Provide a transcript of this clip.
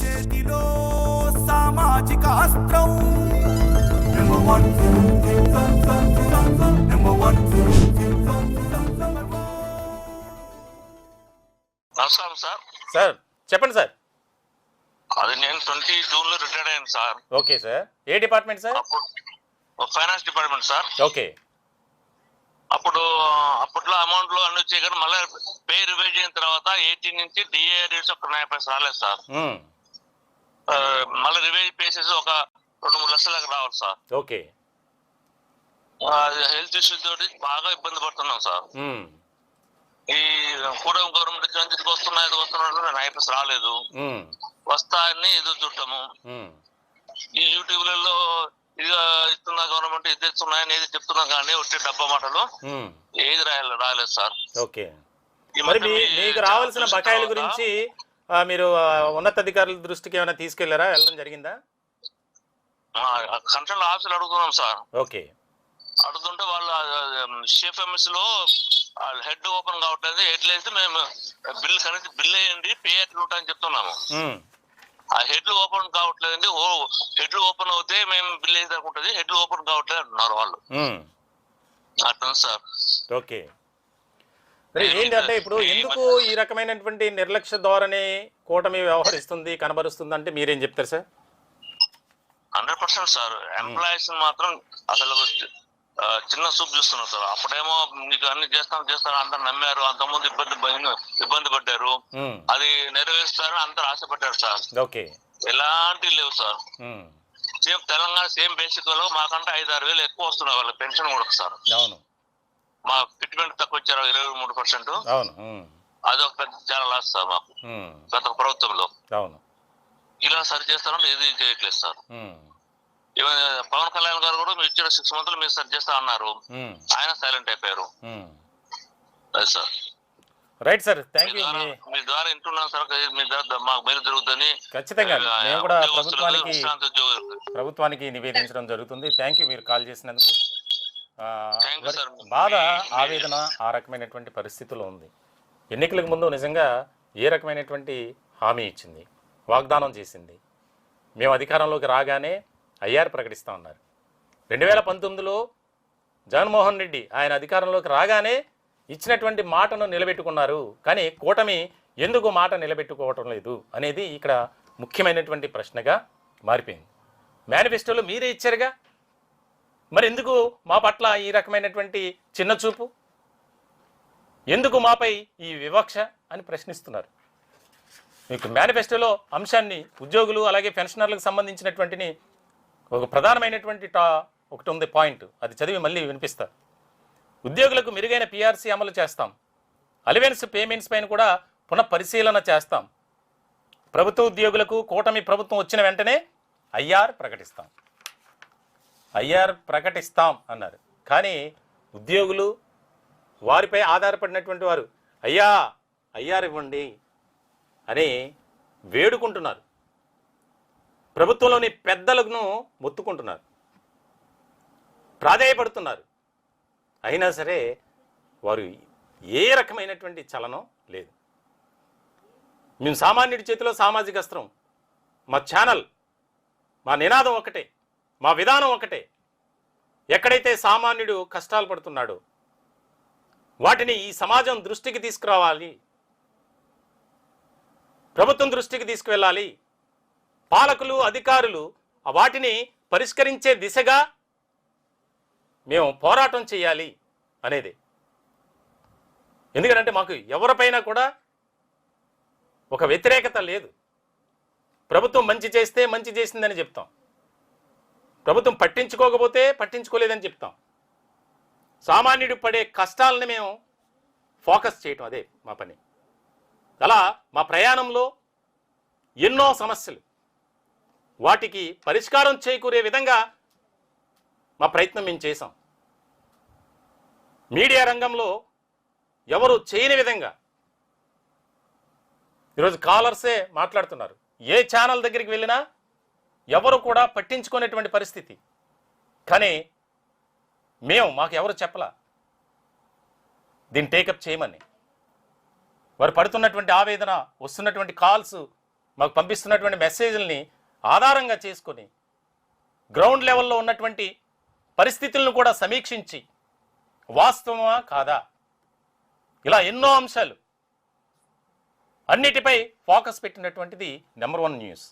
చేతిలో సామాజిక అస్త్రం. Number one. Number one. నమస్కారం సార్. సార్ చెప్పండి సార్. అది నేను ట్వంటీ జూన్లో రిటైర్డ్ అయ్యాను సార్. Okay sir. ఏ department sir? Finance department sir. Okay. అప్పుడు అప్పట్లో అమౌంట్లో అన్ని వచ్చాయి కానీ మళ్ళీ పే రివైజ్ అయిన తర్వాత ఎయిటీన్ నుంచి డిఏ రేట్స్ ఒక నైన్ పైసలు రాలేదు సార్. మళ్ళీ రివైజ్ పేసేసి ఒక రెండు మూడు లక్షలకు రావాలి సార్. ఓకే. హెల్త్ ఇష్యూ తోటి బాగా ఇబ్బంది పడుతున్నాం సార్. ఈ కూడా గవర్నమెంట్ నుంచి ఇది వస్తున్నాయి ఇది వస్తున్నాయి నైన్ పైసలు రాలేదు. మ్మ్. వస్తాయని ఎదురు చుట్టాము మ్మ్. ఈ యూట్యూబ్లలో ఇది ఇస్తున్నా గవర్నమెంట్ ఇది ఇస్తున్నాయని ఏది చెప్తున్నాం కానీ వచ్చే డబ్బా మాటలు. ఏది రాయలేదు రాలేదు సార్. ఓకే. మరి మీకు రావాల్సిన బకాయిల గురించి మీరు ఉన్నతాధికారుల దృష్టికి ఏమైనా తీసుకెళ్ళారా? వెళ్ళడం జరిగిందా? కన్సల్ట్ ఆఫీసులు అడుగుతున్నాం సార్. ఓకే. అడుగుతుంటే వాళ్ళు షేఫ్ ఎంఎస్లో హెడ్ ఓపెన్ కావట్లేదు. హెడ్ మేము బిల్ కనెక్ట్ బిల్ వేయండి పే అకౌంట్ అని చెప్తున్నాము. ఆ హెడ్ ఓపెన్ కావట్లేదండి. ఓ హెడ్ ఓపెన్ అవుతే మేము బిల్ వేసేకుంటుంది హెడ్ ఓపెన్ కావట్లేదు అంటున్నారు వాళ్ళు. అట్లా సార్. ఓకే. ఏంటంటే ఇప్పుడు ఎందుకు ఈ రకమైనటువంటి నిర్లక్ష్య ధోరణి కూటమి వ్యవహరిస్తుంది కనబరుస్తుంది అంటే మీరేం చెప్తారు sir? Hundred percent sir. Employees మాత్రం అసలు చిన్న చూపు చూస్తున్నారు సార్. అప్పుడేమో మీకు అన్ని చేస్తాం చేస్తాం అందరు నమ్మారు. అంతకుముందు ఇబ్బంది ఇబ్బంది పడ్డారు. అది నెరవేరుస్తారని అందరు ఆశపడ్డారు సార్. ఎలాంటి లేవు సార్. సేమ్ తెలంగాణ సేమ్ బేసిక్లో మాకంటే ఐదు ఆరు వేలు ఎక్కువ వస్తున్నాయి వాళ్ళ పెన్షన్ కూడా సార్. అవును. మా ఫిట్మెంట్ తక్కువ ఇచ్చారు. ఇరవై మూడు పర్సెంట్. అవును. అది ఒక పెద్ద చాలా లాస్ సార్ మాకు. గత ప్రభుత్వంలో. అవును. ఇలా సరి చేస్తారంటే ఇది చేయట్లేదు సార్. పవన్ కళ్యాణ్ గారు కూడా మీరు ఇచ్చిన సిక్స్ మంత్లు మీరు సరి చేస్తా అన్నారు. ఆయన సైలెంట్ అయిపోయారు. Sir right sir thank you మీ ద్వారా వింటున్నాను సార్ మీ ద్వారా మాకు మేలు జరుగుతుంది. ఖచ్చితంగా. మేము కూడా ప్రభుత్వానికి ప్రభుత్వానికి నివేదించడం జరుగుతుంది. థ్యాంక్ యూ మీరు కాల్ చేసినందుకు. బాధ ఆవేదన ఆ రకమైనటువంటి పరిస్థితిలో ఉంది. ఎన్నికలకు ముందు నిజంగా ఏ రకమైనటువంటి హామీ ఇచ్చింది? వాగ్దానం చేసింది. మేము అధికారంలోకి రాగానే ఐఆర్ ప్రకటిస్తా ఉన్నారు. రెండు వేల పంతొమ్మిదిలో జగన్మోహన్ రెడ్డి ఆయన అధికారంలోకి రాగానే ఇచ్చినటువంటి మాటను నిలబెట్టుకున్నారు. కానీ కూటమి ఎందుకు మాట నిలబెట్టుకోవటం లేదు అనేది ఇక్కడ ముఖ్యమైనటువంటి ప్రశ్నగా మారిపోయింది. మేనిఫెస్టోలో మీరే ఇచ్చారుగా? మరి ఎందుకు మా పట్ల ఈ రకమైనటువంటి చిన్న చూపు? ఎందుకు మాపై ఈ వివక్ష అని ప్రశ్నిస్తున్నారు. మీకు మేనిఫెస్టోలో అంశాన్ని ఉద్యోగులు అలాగే పెన్షనర్లకు సంబంధించినటువంటిని ఒక ప్రధానమైనటువంటి టా ఒకటి ఉంది పాయింట్. అది చదివి మళ్ళీ వినిపిస్తా. ఉద్యోగులకు మెరుగైన పిఆర్సీ అమలు చేస్తాం. అలివెన్స్ పేమెంట్స్ పైన కూడా పునఃపరిశీలన చేస్తాం. ప్రభుత్వ ఉద్యోగులకు కూటమి ప్రభుత్వం వచ్చిన వెంటనే ఐఆర్ ప్రకటిస్తాం. ఐఆర్ ప్రకటిస్తాం అన్నారు. కానీ ఉద్యోగులు వారిపై ఆధారపడినటువంటి వారు అయ్యా ఐఆర్ ఇవ్వండి అని వేడుకుంటున్నారు. ప్రభుత్వంలోని పెద్దలను మొత్తుకుంటున్నారు. ప్రాధాయపడుతున్నారు. అయినా సరే వారు ఏ రకమైనటువంటి చలనం లేదు. మేము సామాన్యుడి చేతిలో సామాజిక అస్త్రం మా ఛానల్ మా నినాదం ఒకటే మా విధానం ఒకటే. ఎక్కడైతే సామాన్యుడు కష్టాలు పడుతున్నాడో వాటిని ఈ సమాజం దృష్టికి తీసుకురావాలి. ప్రభుత్వం దృష్టికి తీసుకువెళ్ళాలి. పాలకులు అధికారులు వాటిని పరిష్కరించే దిశగా మేము పోరాటం చేయాలి అనేది. ఎందుకంటే మాకు ఎవరిపైనా కూడా ఒక వ్యతిరేకత లేదు. ప్రభుత్వం మంచి చేస్తే మంచి చేసిందని చెప్తాం. ప్రభుత్వం పట్టించుకోకపోతే పట్టించుకోలేదని చెప్తాం. సామాన్యుడు పడే కష్టాలని మేము ఫోకస్ చేయటం అదే మా పని. అలా మా ప్రయాణంలో ఎన్నో సమస్యలు వాటికి పరిష్కారం చేకూరే విధంగా మా ప్రయత్నం మేము చేసాం మీడియా రంగంలో ఎవరు చేయని విధంగా ఈరోజు కాలర్సే మాట్లాడుతున్నారు. ఏ ఛానల్ దగ్గరికి వెళ్ళినా ఎవరు కూడా పట్టించుకునేటువంటి పరిస్థితి. కానీ మేము మాకు ఎవరు చెప్పలా? దీన్ని టేకప్ చేయమని. వారు పడుతున్నటువంటి ఆవేదన వస్తున్నటువంటి కాల్స్ మాకు పంపిస్తున్నటువంటి మెసేజ్లని ఆధారంగా చేసుకొని గ్రౌండ్ లెవెల్లో ఉన్నటువంటి పరిస్థితులను కూడా సమీక్షించి వాస్తవమా కాదా? ఇలా ఎన్నో అంశాలు. అన్నిటిపై ఫోకస్ పెట్టినటువంటిది నెంబర్ వన్ న్యూస్.